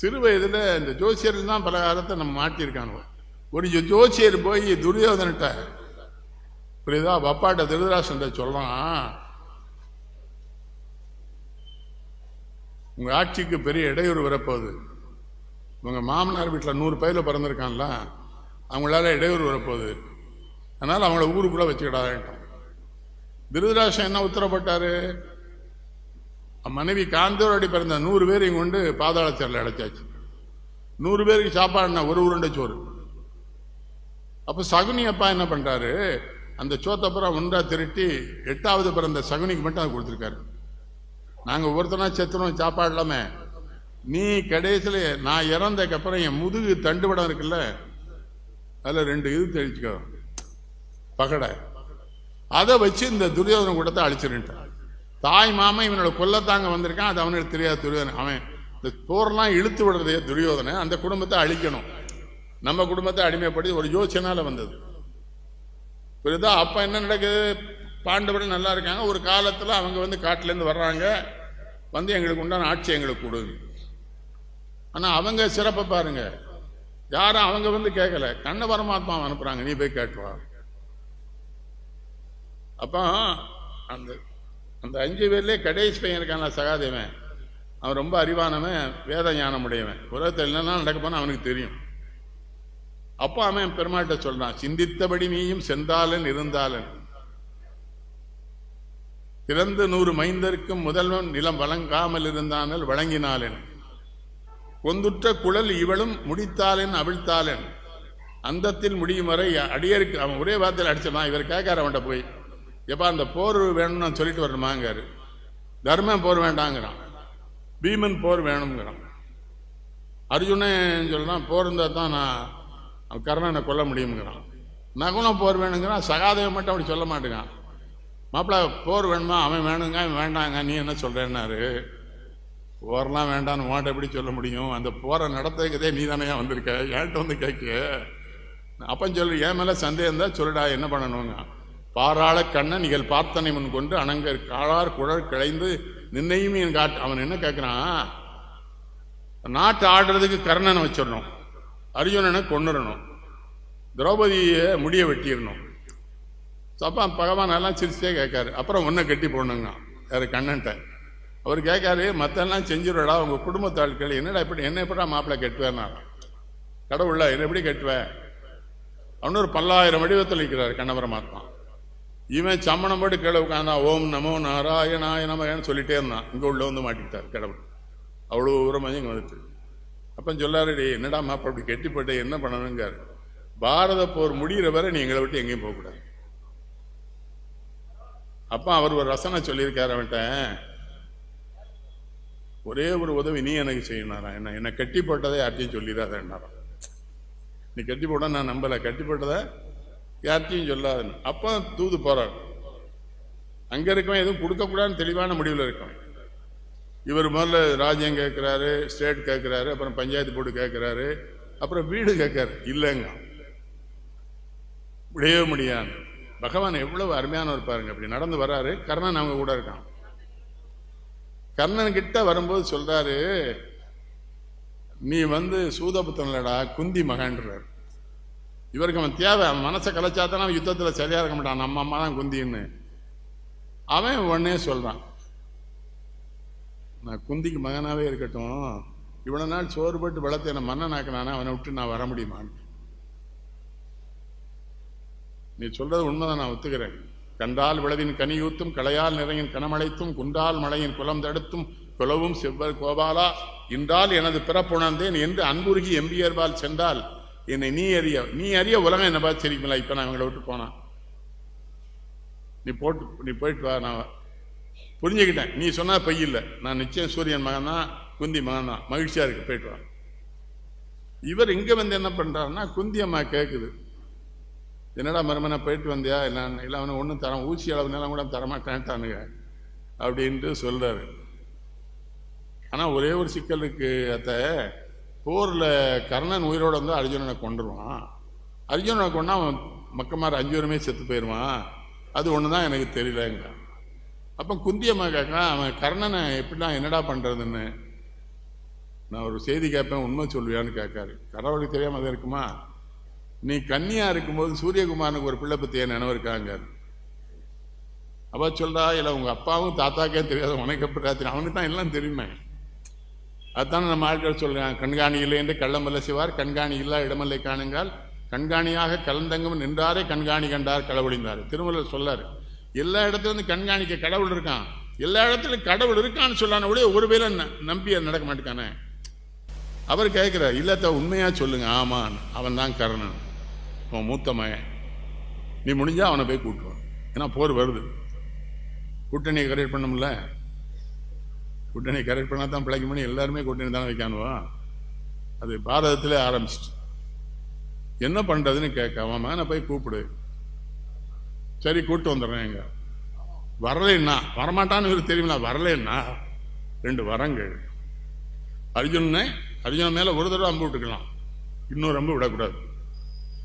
சிறு வயதில் இந்த ஜோசியர்கள் தான் பல காலத்தை நம்ம மாட்டியிருக்கானுவோ ஒரு ஜோசியர் போய் துரியோதனிட்ட புரியுதா? அப்பாட்ட திருதராசன் சொல்லலாம். உங்கள் ஆட்சிக்கு பெரிய இடையூறு வரப்போகுது. உங்கள் மாமனார் வீட்டில் நூறு பயில பிறந்திருக்கான்ல அவங்களால இடையூறு வரப்போகுது. அதனால் அவங்கள ஊருக்குள்ளே வச்சுக்கிடாதான் திருதராசன் என்ன உத்தரப்பட்டாரு மனைவி காந்தோரடி பிறந்த நூறு பேரையும் கொண்டு பாதாளச்சரில் அடைச்சாச்சு. நூறு பேருக்கு சாப்பாடுனா ஒரு உருண்டை சோறு. அப்ப சகுனி அப்பா என்ன பண்றாரு? அந்த சோத்தப்புறம் ஒன்றா திருட்டி எட்டாவது பிறந்த சகுனிக்கு மட்டும் அதை கொடுத்துருக்காரு. நாங்கள் ஒவ்வொருத்தனா செத்துறோம் சாப்பாடு இல்லாமல் நீ கடைசியில் நான் இறந்ததுக்கு அப்புறம் என் முதுகு தண்டுபடம் இருக்குல்ல அதில் ரெண்டு இது தெளிச்சுக்கோ. பகடை. அதை வச்சு இந்த துரியோதன கூட்டத்தை அழிச்சிருட்டான் தாய் மாமன் இவனோட கொல்லத்தாங்க வந்திருக்கான் அது அவனுக்கு தெரியாது துரியோதனன். அவன் இந்த போர்லாம் இழுத்து விடுறதே துரியோதனை அந்த குடும்பத்தை அழிக்கணும். நம்ம குடும்பத்தை அடிமைப்படுத்தி ஒரு யோசனால வந்தது. புரியுதா? அப்போ என்ன நடக்குது? பாண்டவர்கள் நல்லா இருக்காங்க. ஒரு காலத்தில் அவங்க வந்து காட்டிலேருந்து வர்றாங்க. வந்து எங்களுக்கு உண்டான ஆட்சி எங்களுக்கு கொடுங்க. ஆனால் அவங்க சிறப்பை பாருங்க. யாரும் அவங்க வந்து கேட்கல. கண்ண பரமாத்மா அனுப்புறாங்க. நீ போய் கேட்டுவா அப்போ அந்த அந்த அஞ்சு பேர்லேயே கடைசி பையன் இருக்கான சகாதேவன். அவன் ரொம்ப அறிவானவன் வேத ஞானம் உடையவன் உலகத்தில் என்னென்னா நடக்க போனால் அவனுக்கு தெரியும். அப்போ அவன் பெருமாள்கிட்ட சொல்றான் சிந்தித்தபடி நீயும் சென்றாலன் இருந்தாலன் பிறந்து நூறு மைந்தருக்கும் முதல்வன் நிலம் வழங்காமல் இருந்தானல் வழங்கினாலன் கொந்துற்ற குழல் இவளும் முடித்தாளன் அவிழ்த்தாலென் அந்தத்தில் முடியும் வரை அடியருக்கு அவன் ஒரே வார்த்தையில் அடிச்சிடலாம் இவர் கேட்கார் அவன்கிட்ட போய் எப்போ அந்த போர் வேணும்னு நான் சொல்லிட்டு வரணுமாங்கிறாரு. தர்மன் போர் வேண்டாங்கிறான். பீமன் போர் வேணுங்கிறான் அர்ஜுனன் சொல்கிறான் போர் இருந்தால் தான் நான் அவன் கர்ணனை கொல்ல முடியுங்கிறான் நகுலம் போர் வேணுங்கிறான் சகாதேவன் மட்டும் அப்படி சொல்ல மாட்டேங்கான் மாப்பிள்ள போர் வேணுமா? அவன் வேணுங்க அவன் வேண்டாங்க நீ என்ன சொல்கிறேன்னாரு போரெலாம் வேண்டாம்னு உன்கிட்ட எப்படி சொல்ல முடியும்? அந்த போரை நடத்துறதுக்கதே நீ தானே வந்திருக்க? என்கிட்ட வந்து கேட்க அப்பன் சொல்லு என் மேலே சந்தேகம் தான் சொல்லுடா என்ன பண்ணணுங்க பாராள கண்ணன் நீங்கள் பார்த்தனை முன் கொண்டு அணங்கர் காளார் குழல் கிளைந்து நின்னையும் என் காட்டு அவன் என்ன கேட்குறான் நாட்டு ஆடுறதுக்கு கர்ணனை வச்சிடணும். அர்ஜுனனை கொண்டுடணும் திரௌபதியை முடிய வெட்டிடணும். அப்பா பகவான் எல்லாம் சிரிச்சே கேட்காரு. அப்புறம் ஒன்றை கட்டி போடணுங்க யார் கண்ணன்ட்ட. அவர் கேட்காரு மற்றெல்லாம் செஞ்சிடடா உங்கள் குடும்பத்தாட்கள் என்னடா இப்படி என்ன எப்படா மாப்பிள்ளை கட்டுவேன்னா? கடவுள்ல என்ன எப்படி கட்டுவேன் அவனு ஒரு பல்லாயிரம் வடிவத்தில் இருக்கிறார் கண்ணபரமாத்மா. இவன் சம்மணம் போட்டு கீழே உட்காந்தா ஓம் நமோ நாராயணாய நமயன்னு சொல்லிட்டே இருந்தான். இங்கே உள்ள வந்து மாட்டிக்கிட்டார் கடவுள். அவ்வளோ தூரமாக இங்கே வந்துட்டு. அப்போ சொல்லாருடி என்னடா மாப்பிள்ளை அப்படி கெட்டிப்பட்டு என்ன பண்ணணுங்காரு பாரத போர் முடிகிற வரை நீ எங்களை விட்டு எங்கேயும் போகக்கூடாது. அப்பா அவர் ஒரு ரசனை சொல்லியிருக்காரு அவன்கிட்ட. ஒரே ஒரு உதவி நீ எனக்கு செய்யணாரா என்ன என்னை கட்டி போட்டதை யார்ட்டையும் சொல்லிடாதேன்னாராம் நீ கட்டி போட்டால் நான் நம்பலை. கட்டி போட்டதை யார்ட்டையும் சொல்லாதுன்னு. அப்போ தூது போறார். அங்க இருக்கவன் எதுவும் கொடுக்கக்கூடாதுன்னு தெளிவான முடிவில் இருக்கும் இவர் முதல்ல ராஜ்யம் கேட்குறாரு ஸ்டேட் கேட்குறாரு அப்புறம் பஞ்சாயத்து போர்டு கேட்குறாரு அப்புறம் வீடு கேட்காரு இல்லைங்க. முடியவே முடியாது. பகவான் எவ்வளவு அருமையானவர் பாருங்க. அப்படி நடந்து வர்றாரு. கர்ணன் அவங்க கூட இருக்கான். கர்ணன் கிட்ட வரும்போது சொல்றாரு நீ வந்து சூதபுத்தன்லடா குந்தி மகன்றார். இவருக்கு அவன் தேவை. அவன் மனசை கலைச்சாதான் அவன் யுத்தத்தில் சரியாக இருக்க மாட்டான். நம்ம அம்மா தான் குந்தின்னு. அவன் உடனே சொல்கிறான் நான் குந்திக்கு மகனாகவே இருக்கட்டும். இவ்வளோ நாள் சோறு போட்டு வளர்த்து என்னை மன்னனாக்கினான அவனை விட்டு நான் வர முடியுமான்னு நீ சொல்கிறது உண்மைதான் நான் ஒத்துக்கிறேன். கண்டால் விளவின் கனியூத்தும் களையால் நிறையின் கனமழைத்தும் குண்டால் மழையின் குலம் தடுத்தும் குலவும் செவ்வர் கோபாலா. இன்றால் எனது பிறப்புணர்ந்தேன் என்று அன்புருகி எம்பியர்பால் சென்றால் என்னை நீ அறிய நீ அறிய உலகம் என்ன பார்த்து சிரிக்கல இப்ப நான் இவங்களை விட்டு போனான் நீ போட்டு நீ போயிட்டு வா நான் புரிஞ்சுக்கிட்டேன். நீ சொன்னா பொய் இல்லை. நான் நிச்சயம் சூரியன் மகன் தான் குந்தி மகன் தான். மகிழ்ச்சியா இருக்கு போயிட்டு வா. இவர் இங்க வந்து என்ன பண்றாருன்னா குந்தி அம்மா கேட்குது என்னடா மருமனை போயிட்டு வந்தியா? இல்லை இல்லை அவனை ஒன்றும் தர ஊசி அளவு நிலம் கூட தரமாட்டேன்ட்டானுங்க அப்படின்ட்டு சொல்றாரு. ஆனால் ஒரே ஒரு சிக்கல் இருக்கு அத்த. போரில் கர்ணன் உயிரோடு வந்து அர்ஜுனனை கொண்டுருவான் அர்ஜுனனை கொண்டா அவன் மக்கமார் அஞ்சு பேருமே செத்து போயிடுவான் அது ஒன்று தான் எனக்கு தெரியலங்க அப்போ குந்தியம்மா கேட்கலாம் அவன் கர்ணனை எப்படிலாம் என்னடா பண்ணுறதுன்னு நான் ஒரு செய்தி கேட்பேன் உண்மை சொல்வியான்னு கேட்காரு. கடவுளுக்கு தெரியாமல் அது இருக்குமா? நீ கன்னியாக இருக்கும்போது சூரியகுமாரனுக்கு ஒரு பிள்ளை பற்றிய நினைவு இருக்காங்க அவ சொல்கிறா இல்லை உங்கள் அப்பாவும் தாத்தாக்கே தெரியாத உனக்கு எப்படி அவனுக்கு தான் எல்லாம் தெரியுமே. அதுதான் நம்ம ஆட்கள் சொல்கிறாங்க கண்காணி இல்லை என்று கள்ளமல்ல சிவார் கண்காணி இல்லா இடமல்லை காணுங்கால் கண்காணியாக கலந்தங்கம் நின்றாரே கண்காணி கண்டார் கடவுளிந்தார் திருமலர் சொல்லாரு எல்லா இடத்துலேருந்து கண்காணிக்க கடவுள் இருக்கான். எல்லா இடத்துலயும் கடவுள் இருக்கான்னு சொல்லான ஒழிய ஒரு வேளை நம்பி நடக்க மாட்டேக்கானே. அவர் கேட்குறார் இல்லத்த உண்மையாக சொல்லுங்க. ஆமான் அவன் தான் கர்ணன். அவன் மூத்த மகன். நீ முடிஞ்சால் அவனை போய் கூட்டுவான் ஏன்னா போர் வருது. கூட்டணியை கரெக்ட் பண்ணும்ல கூட்டணி கரெக்ட் பண்ணால் தான் பிழைக்க முடியும். எல்லாருமே கூட்டணி தானே வைக்கானுவா? அது பாரதத்தில் ஆரம்பிச்சிட்டு. என்ன பண்ணுறதுன்னு கேட்க அவன் போய் கூப்பிடு. சரி கூப்பிட்டு வந்துடுறேன் எங்க வரலைன்னா வரமாட்டான்னு இவர் தெரியுமா வரலைன்னா ரெண்டு வரங்கள். அர்ஜுனனை அர்ஜுன மேலே ஒரு தடவை அம்பு விட்டுக்கலாம். இன்னொரு அம்பு விடக்கூடாது.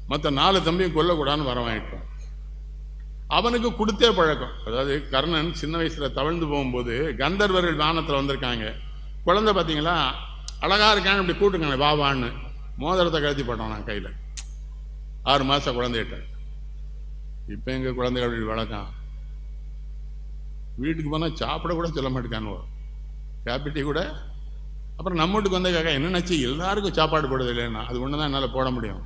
மற்ற நாலு தம்பியும் கொல்லக்கூடாதுன்னு வர வாங்கிட்டான் அவனுக்கு கொடுத்தே பழக்கம். அதாவது கர்ணன் சின்ன வயசில் தவழ்ந்து போகும்போது கந்தர்வர்கள் வானத்தில் வந்திருக்காங்க. குழந்தை பார்த்தீங்களா அழகா இருக்கான்னு இப்படி கூட்டுங்க வா வான்னு. மோதிரத்தை கழுத்தி போட்டோம் நான் கையில். ஆறு மாதம் குழந்தைகிட்ட இப்போ எங்கள் குழந்தைகள் அப்படி வளர்க்கான்? வீட்டுக்கு போனால் சாப்பிட கூட சொல்ல மாட்டேங்கானுவோ கேபிட்டி கூட. அப்புறம் நம்ம வீட்டுக்கு வந்த கேட்க என்னென்னாச்சு எல்லாருக்கும் சாப்பாடு போடுறது இல்லைன்னா அது ஒன்று தான் என்னால் போட முடியும்.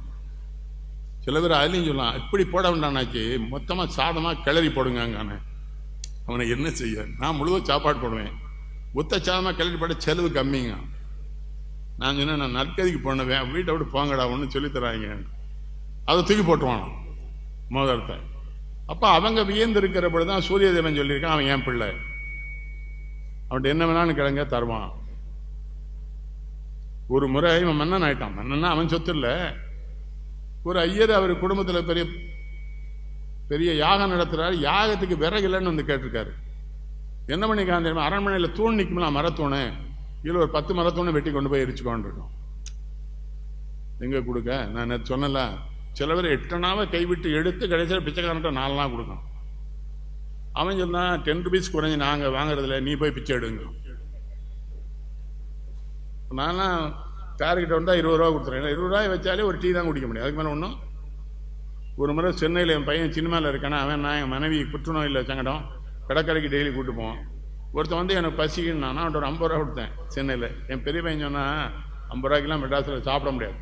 சில பேர் அதுலேயும் சொல்லலாம் இப்படி போட வேண்டாம்னாச்சு மொத்தமாக சாதமாக கிளறி போடுங்கங்கானே. அவனை என்ன செய்ய? நான் முழுவதும் சாப்பாடு போடுவேன். ஒத்த சாதமாக கிளறி போட செலவு கம்மிங்க. நான் சொன்னேன் நான் நற்கதிக்கு போனவேன் வீட்டை விட்டு போங்கடா ஒன்று சொல்லித்தராங்க அதை தூக்கி போட்டுவானான் மோதிரத்தை. அப்போ அவங்க வியந்து பொழுது தான் சூரிய தேவன் சொல்லியிருக்கான் அவன் என் பிள்ளை? அவன்கிட்ட என்ன வேணாலும் கிழங்க தருவான். ஒரு முறை இவன் மன்னன் ஆயிட்டான். மன்னன்னா அவன் சொத்து இல்லை. ஒரு ஐயர் அவர் குடும்பத்தில் பெரிய பெரிய யாகம் நடத்துகிறார் யாகத்துக்கு விறகு இல்லைன்னு வந்து கேட்டிருக்காரு. என்ன பண்ணிக்கான் தெரியுமா? அரண்மனையில் தூண் நிற்கும்ல மரத்தூணு. இதில் ஒரு பத்து மரத்தூணை வெட்டி கொண்டு போய் எரிச்சுக்கோன்னு எங்கே கொடுக்க? நான் நேற்று சொன்னல சில பேர் எட்டனாவை கைவிட்டு எடுத்து கடைசியில் பிச்சைக்காரன்ட்ட நாலு கொடுக்கணும். கொடுக்கும் அவன் சொன்னான் டென் ருபீஸ் குறைஞ்சி நாங்கள் வாங்குறதில்ல நீ போய் பிச்சை எடுங்க. நான்லாம் கார்கிட்ட வந்தால் இருபது ரூபா கொடுத்துருவேன். இருபது ரூபாய் வச்சாலே ஒரு டீ தான் குடிக்க முடியும். அதுக்கு மேலே ஒன்றும் ஒரு முறை சென்னையில் என் பையன் சினிமாவில் இருக்கானா அவன் நான் என் மனைவி புற்றுநோயில் சங்கடம். கடற்கரைக்கு டெய்லி கூட்டு போவோம் ஒருத்தன் வந்து எனக்கு பசிக்குன்னு நான் அவன்கிட்ட ஒரு ஐம்பது ரூபா கொடுத்தேன் சென்னையில். என் பெரிய பையன் சொன்னால் ஐம்பது ரூபாய்க்கெலாம் மெட்ராஸில் சாப்பிட முடியாது.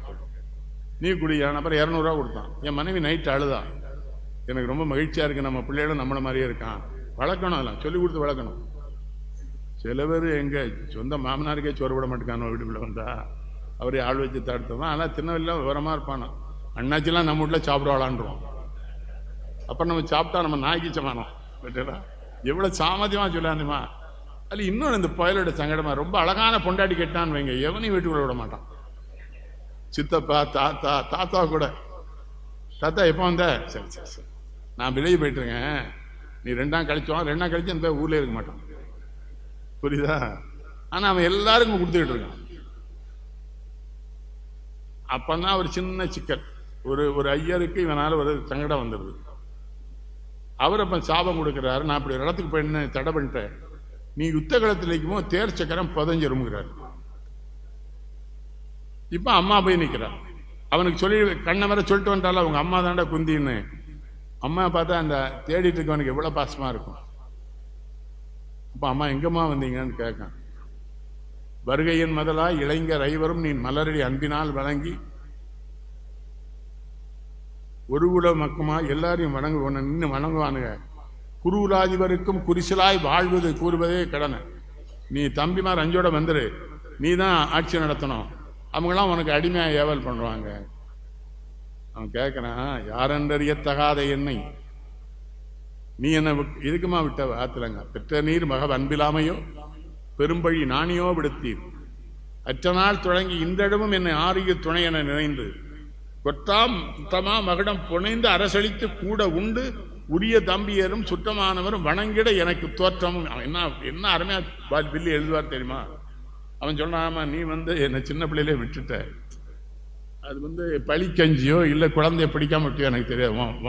நீ குடியான் அப்புறம் இரநூறுவா கொடுத்தான். என் மனைவி நைட்டு அழுதா. எனக்கு ரொம்ப மகிழ்ச்சியாக இருக்குது நம்ம பிள்ளைகளும் நம்மளை மாதிரியே இருக்கான். வளர்க்கணும் அதெல்லாம். சொல்லி கொடுத்து வளர்க்கணும். சில பேர் எங்க சொந்த மாமனாருக்கே சோறு விட மாட்டேங்கானோ வீட்டுக்குள்ளே வந்தா. அவரே ஆள் வச்சு தடுத்தவன் ஆனால் திருநெல்வேலியில் விவரமா இருப்பானோ? அண்ணாச்சிலாம் நம்ம வீட்டில் சாப்பிடுவாளான்றோம் அப்புறம் நம்ம சாப்பிட்டா நம்ம நாய்க்கு சமானம். பட்டா எவ்வளோ சாமர்த்தியமாக சொல்லாந்துமா அதில் இன்னொன்று இந்த புயலோட சங்கடமா ரொம்ப அழகான பொண்டாட்டி கெட்டான்னு வைங்க. எவனையும் வீட்டுக்குள்ள விட மாட்டான். சித்தப்பா தாத்தா தாத்தா கூட. தாத்தா எப்போ வந்த? சரி சரி சரி. நான் வெளியே போயிட்டுருக்கேன். நீ ரெண்டாம் கழிச்சோம். ரெண்டாம் கழிச்சு அந்த ஊர்லேயே இருக்க மாட்டான். புரியுதா? ஆனால் அவன் எல்லாருக்கும் கொடுத்துக்கிட்டு இருக்கான். அப்பந்தான் ஒரு சின்ன சிக்கல். ஒரு ஒரு ஐயருக்கு இவனால ஒரு சங்கடம் வந்துடுது. அவர் அப்ப சாபம் கொடுக்கிறாரு. நான் இப்படி ஒரு இடத்துக்கு போயின்னு தடை பண்ணிட்டேன். நீ யுத்த களத்தில் நிற்கும்போது தேர் சக்கரம் புதஞ்சிருமுங்கிறார். இப்ப அம்மா போய் நிற்கிறார் அவனுக்கு சொல்லி கண்ணை வர சொல்லிட்டு வந்துட்டால அவங்க அம்மா தாண்டா குந்தின்னு. அம்மா பார்த்தா அந்த தேடிட்டு இருக்கவனுக்கு எவ்வளவு பாசமா இருக்கும். அப்ப அம்மா எங்கம்மா வந்தீங்கன்னு கேட்கான். வருகையின் முதலாய் இளைஞர் ஐவரும் நீ மலரடி அன்பினால் வணங்கி ஒரு குல மக்கமா எல்லாரையும் வணங்கு உன்னை நின்று வணங்குவானுங்க. குருவுலாதிபருக்கும் குறிசலாய் வாழ்வது கூறுவதே கடனை நீ தம்பிமார் அஞ்சோட வந்துரு. நீ தான் ஆட்சி நடத்தணும். அவங்களாம் உனக்கு அடிமையாக ஏவல் பண்ணுவாங்க அவன் கேட்கறான் யாரென்றறியத்தகாத என்னை. நீ என்ன விட்- இதுக்குமா விட்ட ஆத்துலங்க பெற்ற நீர் மக அன்பிலாமையோ பெரும்பழி நானியோ விடுத்தீர். அற்ற நாள் தொடங்கி இன்றடமும் என்னை ஆரிய துணை என நினைந்து கொத்தாம் சுத்தமா மகிடம் புனைந்து அரசளித்து கூட உண்டு உரிய தம்பியரும் சுத்தமானவரும் வணங்கிட எனக்கு தோற்றமும். அவன் என்ன என்ன அருமையா பில்லி எழுதுவார் தெரியுமா? அவன் சொன்னாமா நீ வந்து என்னை சின்ன பிள்ளையிலே விட்டுட்ட. அது வந்து பழிக்கஞ்சியோ இல்லை குழந்தைய பிடிக்காம விட்டியோ எனக்கு தெரியாது.